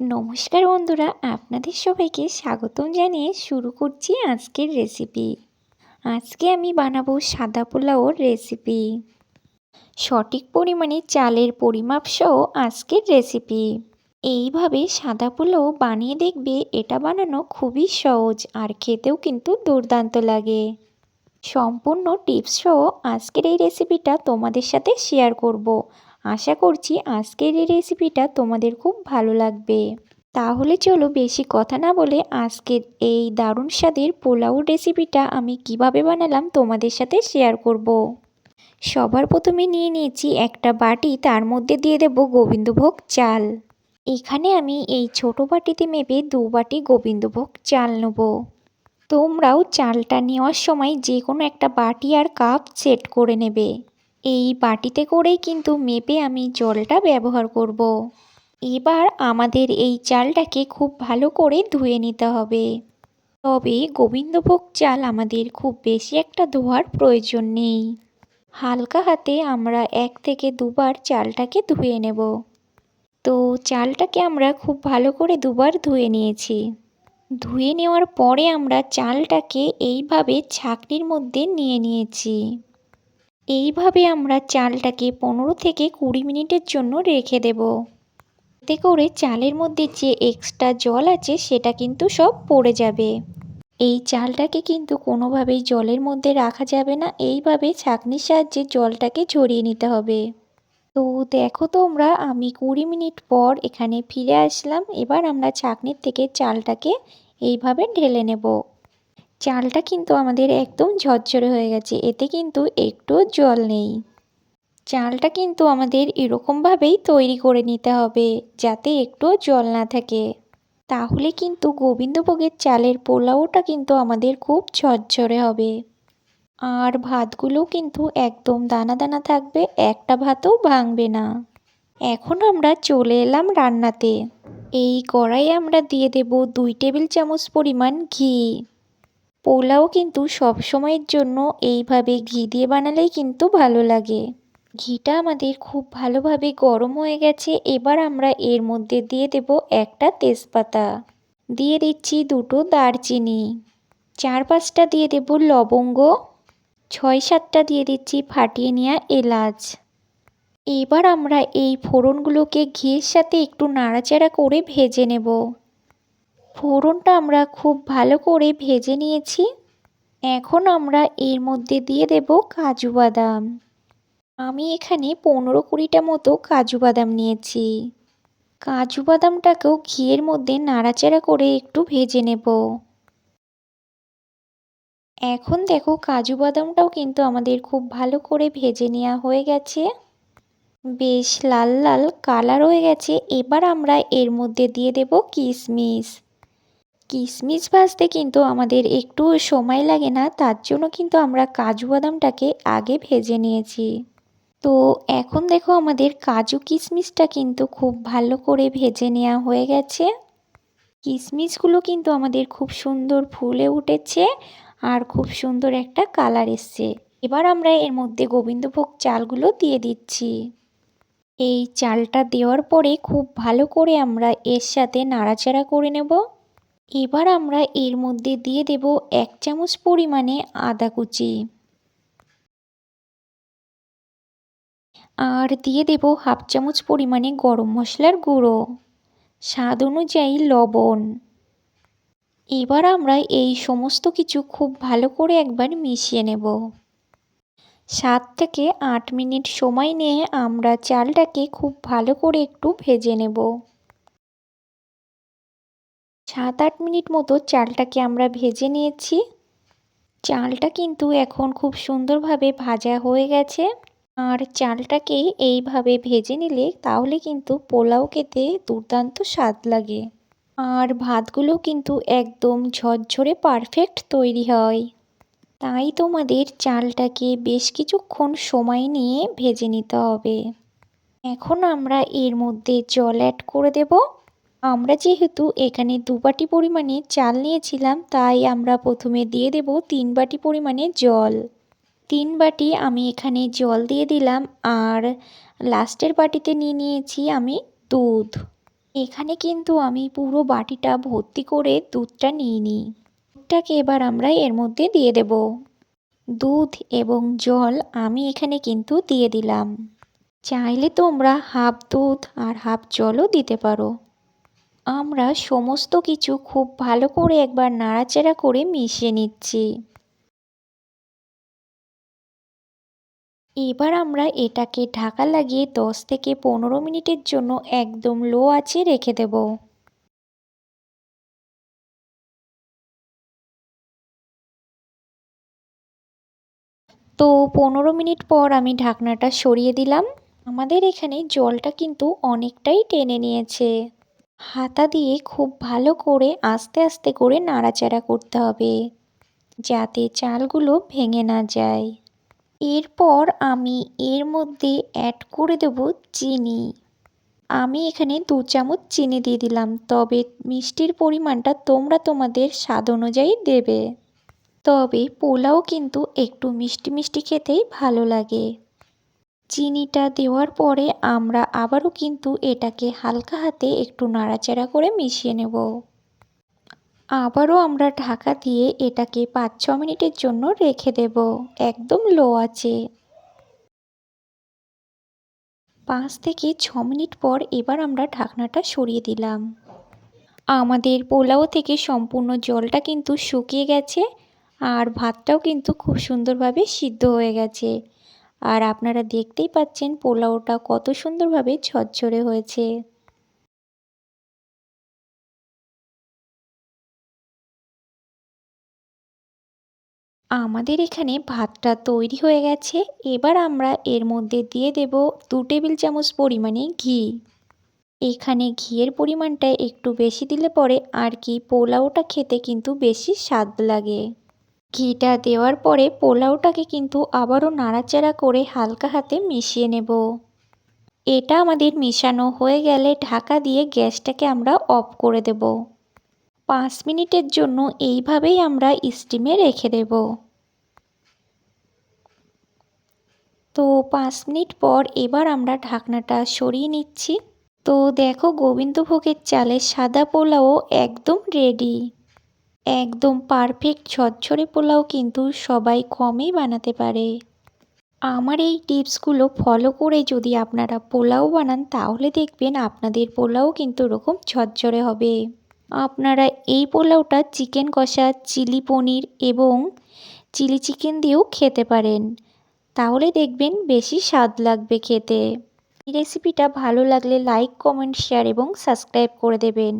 নমস্কার বন্ধুরা, আপনাদের সবাইকে স্বাগতম জানিয়ে শুরু করছি আজকের রেসিপি আজকে আমি বানাবো সাদা পোলাওর রেসিপি সঠিক পরিমাণে চালের পরিমাপ সহ আজকের রেসিপি এইভাবে সাদা পোলাও বানিয়ে দেখবে এটা বানানো খুবই সহজ আর খেতেও কিন্তু দুর্দান্ত লাগে। সম্পূর্ণ টিপস সহ আজকের এই রেসিপিটা তোমাদের সাথে শেয়ার করব। আশা করছি আজকের এই রেসিপিটা তোমাদের খুব ভালো লাগবে। তাহলে চলো বেশি কথা না বলে আজকের এই দারুণ স্বাদের পোলাও রেসিপিটা আমি কীভাবে বানালাম তোমাদের সাথে শেয়ার করব। সবার প্রথমে নিয়ে নিয়েছি একটা বাটি, তার মধ্যে দিয়ে দেব গোবিন্দভোগ চাল। এখানে আমি এই ছোট বাটিতে মেপে দু বাটি গোবিন্দভোগ চাল নেব। তোমরাও চালটা নেওয়ার সময় যে কোনো একটা বাটি আর কাপ সেট করে নেবে। এই বাটিতে করেই কিন্তু মেপে আমি জলটা ব্যবহার করব। এবার আমাদের এই চালটাকে খুব ভালো করে ধুয়ে নিতে হবে। তবে গোবিন্দভোগ চাল আমাদের খুব বেশি একটা ধোয়ার প্রয়োজন নেই। হালকা হাতে আমরা এক থেকে দুবার চালটাকে ধুয়ে নেব। তো চালটাকে আমরা খুব ভালো করে দুবার ধুয়ে নিয়েছি। ধুয়ে নেওয়ার পরে আমরা চালটাকে এইভাবে ছাকনির মধ্যে নিয়ে নিয়েছি। এইভাবে আমরা চালটাকে পনেরো থেকে কুড়ি মিনিটের জন্য রেখে দেব। এতে করে চালের মধ্যে যে এক্সট্রা জল আছে, সেটা কিন্তু সব পড়ে যাবে। এই চালটাকে কিন্তু কোনোভাবেই জলের মধ্যে রাখা যাবে না। এইভাবে ছাঁকনির সাহায্যে জলটাকে ঝরিয়ে নিতে হবে। তো দেখো তোমরা, আমি কুড়ি মিনিট পর এখানে ফিরে আসলাম। এবার আমরা ছাঁকনির থেকে চালটাকে এইভাবে ঢেলে নেব। চালটা কিন্তু আমাদের একদম ঝরঝরে হয়ে গেছে, এতে কিন্তু একটু জল নেই। চালটা কিন্তু আমাদের এরকমভাবেই তৈরি করে নিতে হবে, যাতে একটু জল না থাকে। তাহলে কিন্তু গোবিন্দভোগের চালের পোলাওটা কিন্তু আমাদের খুব ঝরঝরে হবে। আর ভাতগুলো কিন্তু একদম দানা দানা থাকবে, একটা ভাতও ভাঙবে না। এখন আমরা চলে এলাম রান্নাতে। এই কড়াই আমরা দিয়ে দেব দুই টেবিল চামচ পরিমাণ ঘি। পোলাও কিন্তু সব সময়ের জন্য এইভাবে ঘি দিয়ে বানালেই কিন্তু ভালো লাগে। ঘিটা আমাদের খুব ভালোভাবে গরম হয়ে গেছে, এবার আমরা এর মধ্যে দিয়ে দেব একটা তেজপাতা। দিয়ে দিচ্ছি দুটো দারচিনি। চার পাঁচটা দিয়ে দেব লবঙ্গ। ছয় সাতটা দিয়ে দিচ্ছি ফাটিয়ে নেওয়া এলাচ। এবার আমরা এই ফোড়নগুলোকে ঘিয়ের সাথে একটু নাড়াচাড়া করে ভেজে নেব। ফোড়নটা আমরা খুব ভালো করে ভেজে নিয়েছি। এখন আমরা এর মধ্যে দিয়ে দেব কাজু বাদাম। আমি এখানে পনেরো কুড়িটা মতো কাজু বাদাম নিয়েছি। কাজু বাদামটাকেও ঘিয়ের মধ্যে নাড়াচাড়া করে একটু ভেজে নেব। এখন দেখো কাজু বাদামটাও কিন্তু আমাদের খুব ভালো করে ভেজে নেওয়া হয়ে গেছে। বেশ লাল লাল কালার হয়ে গেছে। এবার আমরা এর মধ্যে দিয়ে দেব কিশমিশ। কিশমিশ ভাজতে কিন্তু আমাদের একটু সময় লাগে না, তার জন্য কিন্তু আমরা কাজু বাদামটাকে আগে ভেজে নিয়েছি। তো এখন দেখো আমাদের কাজু কিশমিশটা কিন্তু খুব ভালো করে ভেজে নেওয়া হয়ে গেছে। কিশমিশগুলো কিন্তু আমাদের খুব সুন্দর ফুলে উঠেছে আর খুব সুন্দর একটা কালার এসছে। এবার আমরা এর মধ্যে গোবিন্দভোগ চালগুলো দিয়ে দিচ্ছি। এই চালটা দেওয়ার পরে খুব ভালো করে আমরা এর সাথে নাড়াচাড়া করে নেব। এবার আমরা এর মধ্যে দিয়ে দেব এক চামচ পরিমাণে আদা কুচি। আর দিয়ে দেব হাফ চামচ পরিমাণে গরম মশলার গুঁড়ো। স্বাদ অনুযায়ী লবণ। এবার আমরা এই সমস্ত কিছু খুব ভালো করে একবার মিশিয়ে নেব। সাত থেকে আট মিনিট সময় নিয়ে আমরা চালটাকে খুব ভালো করে একটু ভেজে নেব। সাত আট মিনিট মতো চালটাকে আমরা ভেজে নিয়েছি। চালটা কিন্তু এখন খুব সুন্দরভাবে ভাজা হয়ে গেছে। আর চালটাকে এইভাবে ভেজে নিলে তাহলে কিন্তু পোলাও খেতে দুর্দান্ত স্বাদ লাগে। আর ভাতগুলো কিন্তু একদম ঝরঝরে পারফেক্ট তৈরি হয়। তাই তোমাদের চালটাকে বেশ কিছুক্ষণ সময় নিয়ে ভেজে নিতে হবে। এখন আমরা এর মধ্যে জল অ্যাড করে দেব। আমরা যেহেতু এখানে দু বাটি পরিমাণে চাল নিয়েছিলাম, তাই আমরা প্রথমে দিয়ে দেব তিন বাটি পরিমাণে জল। তিন বাটি আমি এখানে জল দিয়ে দিলাম, আর লাস্টের বাটিতে নিয়ে নিয়েছি আমি দুধ। এখানে কিন্তু আমি পুরো বাটিটা ভর্তি করে দুধটা নিয়ে নিই। দুধটাকে এবার আমরা এর মধ্যে দিয়ে দেব। দুধ এবং জল আমি এখানে কিন্তু দিয়ে দিলাম। চাইলে তোমরা হাফ দুধ আর হাফ জলও দিতে পারো। আমরা সমস্ত কিছু খুব ভালো করে একবার নাড়াচাড়া করে মিশিয়ে নিচ্ছি। এবার আমরা এটাকে ঢাকা লাগিয়ে দশ থেকে পনেরো মিনিটের জন্য একদম লো আছে রেখে দেব। তো পনেরো মিনিট পর আমি ঢাকনাটা সরিয়ে দিলাম। আমাদের এখানে জলটা কিন্তু অনেকটাই টেনে নিয়েছে। হাতা দিয়ে খুব ভালো করে আস্তে আস্তে করে নাড়াচাড়া করতে হবে, যাতে চালগুলো ভেঙে না যায়। এরপর আমি এর মধ্যে অ্যাড করে দেব চিনি। আমি এখানে দু চামচ চিনি দিয়ে দিলাম, তবে মিষ্টির পরিমাণটা তোমরা তোমাদের স্বাদ অনুযায়ী দেবে। তবে পোলাও কিন্তু একটু মিষ্টি মিষ্টি খেতেই ভালো লাগে। চিনিটা দেওয়ার পরে আমরা আবারও কিন্তু এটাকে হালকা হাতে একটু নাড়াচাড়া করে মিশিয়ে নেব। আবারও আমরা ঢাকা দিয়ে এটাকে পাঁচ, ছ মিনিটের জন্য রেখে দেব, একদম লো আছে পাঁচ থেকে ছ মিনিট পর এবার আমরা ঢাকনাটা সরিয়ে দিলাম। আমাদের পোলাও থেকে সম্পূর্ণ জলটা কিন্তু শুকিয়ে গেছে আর ভাতটাও কিন্তু খুব সুন্দরভাবে সিদ্ধ হয়ে গেছে। আর আপনারা দেখতেই পাচ্ছেন পোলাওটা কত সুন্দরভাবে ঝরঝরে হয়েছে। আমাদের এখানে ভাতটা তৈরি হয়ে গেছে। এবার আমরা এর মধ্যে দিয়ে দেব দু টেবিল চামচ পরিমাণে ঘি। এখানে ঘিয়ের পরিমাণটা একটু বেশি দিলে পরে আর কি পোলাওটা খেতে কিন্তু বেশি স্বাদ লাগে। ঘিটা দেওয়ার পরে পোলাওটাকে কিন্তু আবারও নাড়াচাড়া করে হালকা হাতে মিশিয়ে নেব। এটা আমাদের মিশানো হয়ে গেলে ঢাকা দিয়ে গ্যাসটাকে আমরা অফ করে দেব। পাঁচ মিনিটের জন্য এইভাবেই আমরা স্টিমে রেখে দেব। তো পাঁচ মিনিট পর এবার আমরা ঢাকনাটা সরিয়ে নিচ্ছি। তো দেখো গোবিন্দভোগের চালের সাদা পোলাও একদম রেডি একদম পারফেক্ট ঝরঝরে পোলাও কিন্তু সবাই কমেই বানাতে পারে। আমার এই টিপসগুলো ফলো করে যদি আপনারা পোলাও বানান, তাহলে দেখবেন আপনাদের পোলাও কিন্তু ওরকম ঝরঝরে হবে। আপনারা এই পোলাওটা চিকেন কষা, চিলি পনির এবং চিলি চিকেন দিয়েও খেতে পারেন। তাহলে দেখবেন বেশি স্বাদ লাগবে খেতে। এই রেসিপিটা ভালো লাগলে লাইক কমেন্ট শেয়ার এবং সাবস্ক্রাইব করে দেবেন।